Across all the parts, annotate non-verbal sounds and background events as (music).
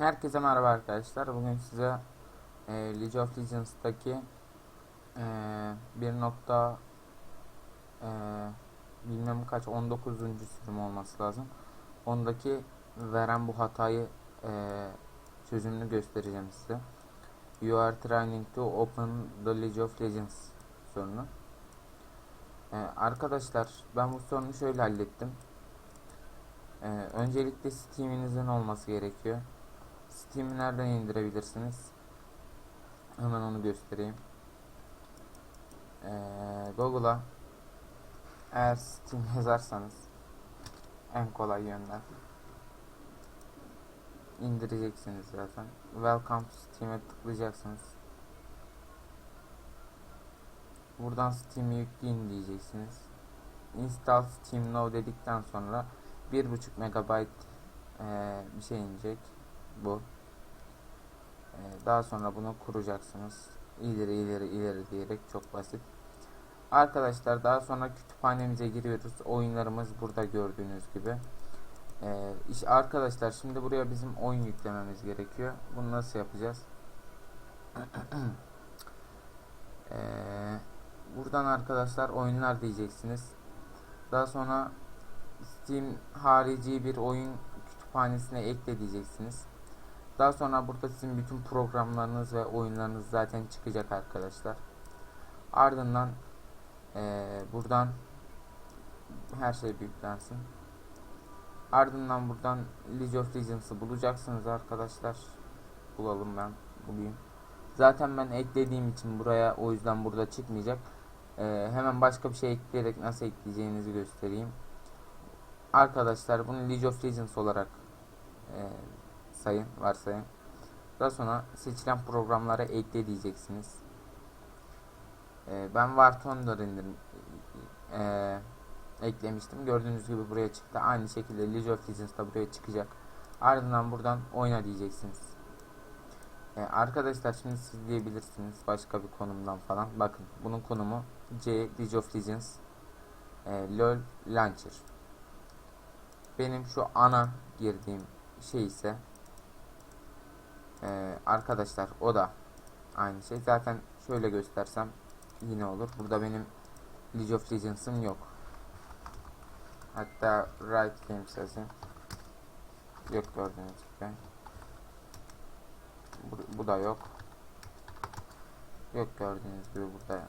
Herkese merhaba arkadaşlar. Bugün size e, League of Legends'taki e, bir nokta e, bilmem kaç 19. sürüm olması lazım. Ondaki veren bu hatayı e, çözümünü göstereceğim size. You are trying to open the League of Legends sorunu. E, arkadaşlar ben bu sorunu şöyle hallettim. E, öncelikle Steam'inizin olması gerekiyor. Steam'i nereden indirebilirsiniz? Hemen onu göstereyim. Ee, Google'a eğer Steam yazarsanız en kolay yönden indireceksiniz zaten. Welcome to Steam'e tıklayacaksınız. Buradan Steam'i yükleyin diyeceksiniz. Install Steam Now dedikten sonra 1.5 MB ee, bir şey inecek bu. Ee, daha sonra bunu kuracaksınız. İleri ileri ileri diyerek çok basit. Arkadaşlar daha sonra kütüphanemize giriyoruz. Oyunlarımız burada gördüğünüz gibi. Ee, arkadaşlar şimdi buraya bizim oyun yüklememiz gerekiyor. Bunu nasıl yapacağız? (clears throat) ee, buradan arkadaşlar oyunlar diyeceksiniz. Daha sonra Steam harici bir oyun kütüphanesine ekle diyeceksiniz. Daha sonra burada sizin bütün programlarınız ve oyunlarınız zaten çıkacak arkadaşlar. Ardından e, buradan her şey büyüklensin. Ardından buradan League of Legends'ı bulacaksınız arkadaşlar. Bulalım ben bulayım. Zaten ben eklediğim için buraya o yüzden burada çıkmayacak. E, hemen başka bir şey ekleyerek nasıl ekleyeceğinizi göstereyim. Arkadaşlar bunu League of Legends olarak sayın varsayın. Daha sonra seçilen programlara ekle diyeceksiniz. Ee, ben War Thunder indirim e, eklemiştim. Gördüğünüz gibi buraya çıktı. Aynı şekilde League of Legends da buraya çıkacak. Ardından buradan oyna diyeceksiniz. Ee, arkadaşlar şimdi siz diyebilirsiniz başka bir konumdan falan. Bakın bunun konumu C League of Legends e, LoL Launcher. Benim şu ana girdiğim şey ise ee, arkadaşlar o da aynı şey. Zaten şöyle göstersem yine olur. Burada benim League of Legends'ım yok. Hatta Riot Games. Yok gördüğünüz gibi. Bu, bu da yok. Yok gördüğünüz gibi burada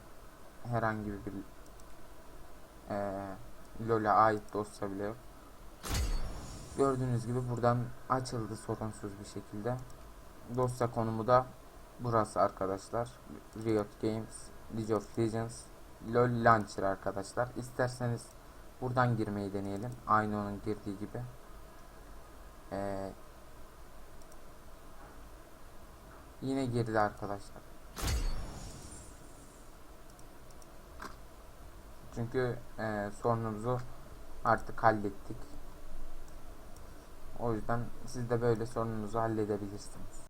herhangi bir e, LoL'e ait dosya bile yok. Gördüğünüz gibi buradan açıldı sorunsuz bir şekilde. Dosya konumu da burası arkadaşlar. Riot Games, League of Legends, LoL Launcher arkadaşlar. İsterseniz buradan girmeyi deneyelim. Aynı onun girdiği gibi. Ee, yine girdi arkadaşlar. Çünkü e, sorunumuzu artık hallettik. O yüzden siz de böyle sorununuzu halledebilirsiniz.